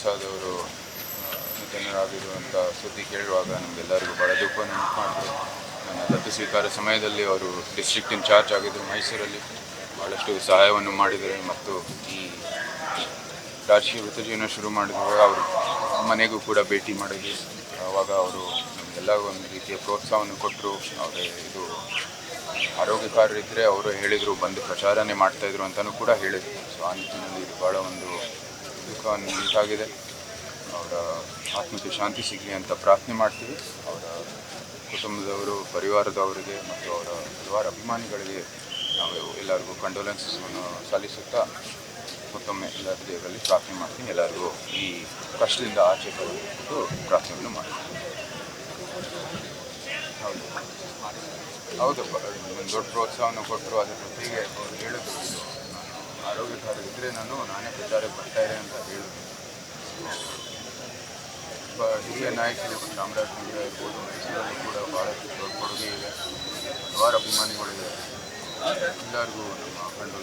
ಉತ್ಸಾಹದವರು ನಿಧನರಾಗಿರುವಂಥ ಸುದ್ದಿ ಕೇಳುವಾಗ ನಮಗೆಲ್ಲರಿಗೂ ಭಾಳ ದುಃಖವನ್ನು ಉಂಟು ಮಾಡಿದ್ರು ನನ್ನ ದತ್ತು ಸ್ವೀಕಾರ ಸಮಯದಲ್ಲಿ ಅವರು ಡಿಸ್ಟ್ರಿಕ್ಟ್ ಇನ್ಚಾರ್ಜ್ ಆಗಿದ್ದರು ಮೈಸೂರಲ್ಲಿ ಭಾಳಷ್ಟು ಸಹಾಯವನ್ನು ಮಾಡಿದ್ದಾರೆ ಮತ್ತು ಈ ರಾಜಕೀಯ ವೃತ್ತ ಜೀವನ ಶುರು ಮಾಡಿದಾಗ ಅವರು ಮನೆಗೂ ಕೂಡ ಭೇಟಿ ಮಾಡಿದ್ವಿ ಆವಾಗ ಅವರು ನಮಗೆಲ್ಲ ಒಂದು ರೀತಿಯ ಪ್ರೋತ್ಸಾಹವನ್ನು ಕೊಟ್ಟರು. ಅವರೇ ಇದು ಆರೋಗ್ಯಕಾರರಿದ್ದರೆ ಅವರು ಹೇಳಿದರು, ಬಂದು ಪ್ರಚಾರನೇ ಮಾಡ್ತಾಯಿದ್ರು ಅಂತಲೂ ಕೂಡ ಹೇಳಿದರು. ಸೊ ಆ ನಿಟ್ಟಿನಲ್ಲಿ ಇದು ಭಾಳ ಒಂದು ದುಃಖವನ್ನು ಉಂಟಾಗಿದೆ ಅವರ ಆತ್ಮಕ್ಕೆ ಶಾಂತಿ ಸಿಗಲಿ ಅಂತ ಪ್ರಾರ್ಥನೆ ಮಾಡ್ತೀವಿ. ಅವರ ಕುಟುಂಬದವರು, ಪರಿವಾರದವರಿಗೆ ಮತ್ತು ಅವರ ಹಲವಾರು ಅಭಿಮಾನಿಗಳಿಗೆ ನಾವು ಎಲ್ಲರಿಗೂ ಕಂಡೋಲೆನ್ಸನ್ನು ಸಲ್ಲಿಸುತ್ತಾ ಮತ್ತೊಮ್ಮೆ ಎಲ್ಲ ದೇವರಲ್ಲಿ ಪ್ರಾರ್ಥನೆ ಮಾಡ್ತೀನಿ. ಎಲ್ಲರಿಗೂ ಈ ಕಷ್ಟದಿಂದ ಆಚೆ ಬರಬೇಕು ಪ್ರಾರ್ಥನೆಯನ್ನು ಮಾಡ್ತೀನಿ. ಹೌದು. ಹೌದಪ್ಪ. ಒಂದು ದೊಡ್ಡ ಪ್ರೋತ್ಸಾಹವನ್ನು ಕೊಟ್ಟರು. ಅದರ ಜೊತೆಗೆ ಅವರು ಹೇಳಿದ್ರು ಆರೋಗ್ಯಕಾರ ಇದ್ದರೆ ನಾನು ನಾನೇ ಪ್ರಚಾರಕ್ಕೆ ಬರ್ತಾ ಇದೆ ಅಂತ ಹೇಳಿದ್ರು ಒಬ್ಬ ಹಿರಿಯ ನಾಯಕರು ಚಾಮರಾಜನಗರ ಇರ್ಬೋದು ಮೈಸೂರಲ್ಲಿ ಕೂಡ ಭಾಳಷ್ಟು ದೊಡ್ಡ ಕೊಡುಗೆ ಇದೆ ಹಲವಾರು ಅಭಿಮಾನಿಗಳಿದೆ ಎಲ್ಲರಿಗೂ ನಮ್ಮ ಕಂಡು